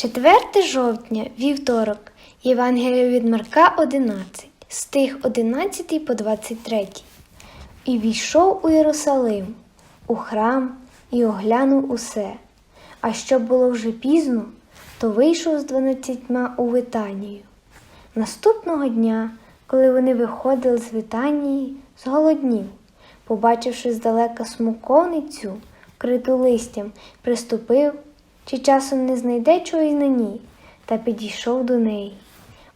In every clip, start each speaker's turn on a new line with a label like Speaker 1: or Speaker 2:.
Speaker 1: 4 жовтня, вівторок, Євангелія від Марка 11, стих 11 по 23. І війшов у Єрусалим, у храм, і оглянув усе. А щоб було вже пізно, то вийшов з дванадцятьма у Витанію. Наступного дня, коли вони виходили з Витанії, зголоднів, побачивши здалека смоковницю, вкриту листям, приступив, чи часом не знайде чогось на ній, та підійшов до неї.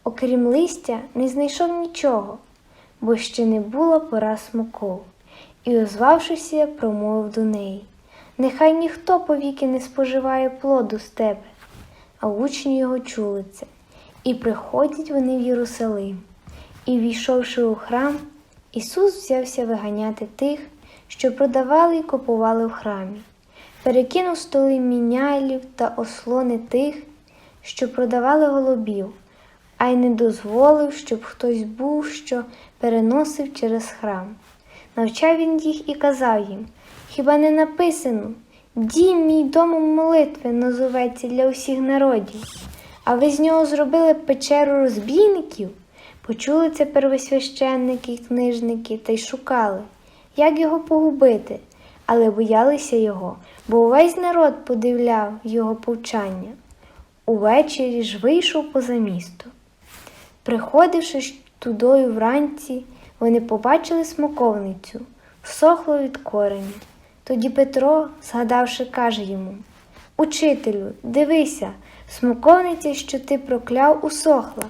Speaker 1: Окрім листя, не знайшов нічого, бо ще не була пора смоков, і, озвавшися, промовив до неї. Нехай ніхто повіки не споживає плоду з тебе. А учні його чули це. І приходять вони в Єрусалим. І, війшовши у храм, Ісус взявся виганяти тих, що продавали і купували в храмі, перекинув столи мінялів та ослони тих, що продавали голубів, а й не дозволив, щоб хтось був, що переносив через храм. Навчав він їх і казав їм: Хіба не написано? Дім мій домом молитви назоветься для усіх народів, а ви з нього зробили печеру розбійників? Почули це первосвященники й книжники та й шукали, як його погубити, але боялися його, бо увесь народ подивляв його повчання. Увечері ж вийшов поза місто. Приходивши тудою вранці, вони побачили смоковницю, всохлу від кореню. Тоді Петро, згадавши, каже йому Учителю, дивися, смоковниця, що ти прокляв, усохла.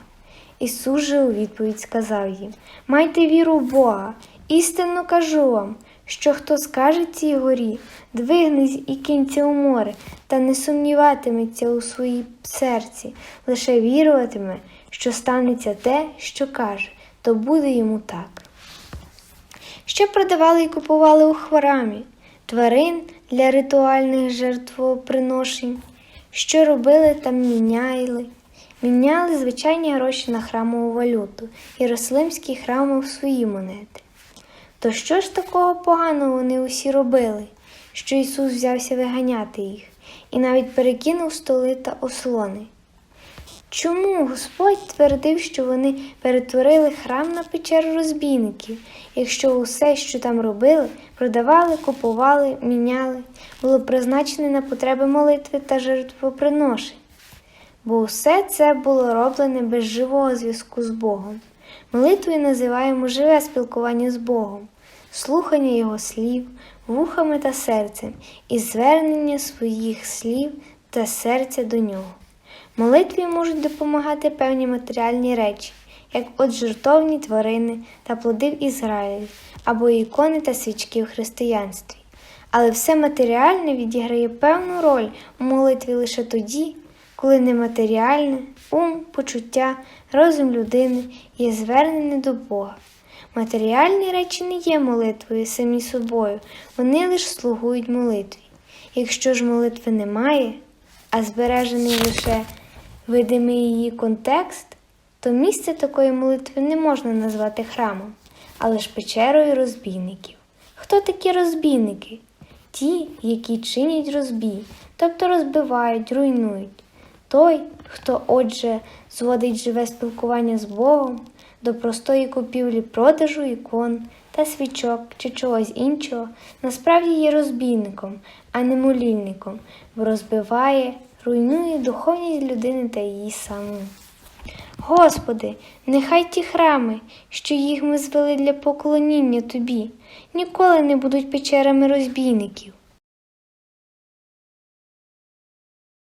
Speaker 1: Ісус же у відповідь сказав їм Майте віру в Бога, істинно кажу вам, що хто скаже цій горі, двигнись і кинься у море, та не сумніватиметься у своїй серці, лише віруватиме, що станеться те, що каже, то буде йому так. Що продавали і купували у храмі? Тварин для ритуальних жертвоприношень, що робили там міняли. Міняли звичайні гроші на храмову валюту, Єрусалимський храм мав свої монети. То що ж такого поганого вони усі робили, що Ісус взявся виганяти їх і навіть перекинув столи та ослони? Чому Господь твердив, що вони перетворили храм на печеру розбійників, якщо усе, що там робили, продавали, купували, міняли, було призначене на потреби молитви та жертвоприношень? Бо все це було роблене без живого зв'язку з Богом. Молитвою називаємо живе спілкування з Богом, слухання Його слів, вухами та серцем і звернення своїх слів та серця до нього. Молитві можуть допомагати певні матеріальні речі, як от жертовні тварини та плоди в Ізраїлі, або ікони та свічки в християнстві. Але все матеріальне відіграє певну роль у молитві лише тоді, коли нематеріальне, ум, почуття, розум людини є звернене до Бога. Матеріальні речі не є молитвою самі собою, вони лише слугують молитві. Якщо ж молитви немає, а збережений лише видимий її контекст, то місце такої молитви не можна назвати храмом, а лише печерою розбійників. Хто такі розбійники? Ті, які чинять розбій, тобто розбивають, руйнують. Той, хто, отже, зводить живе спілкування з Богом до простої купівлі продажу ікон та свічок чи чогось іншого, насправді є розбійником, а не молільником, бо розбиває, руйнує духовність людини та її саму. Господи, нехай ті храми, що їх ми звели для поклоніння Тобі, ніколи не будуть печерами розбійників.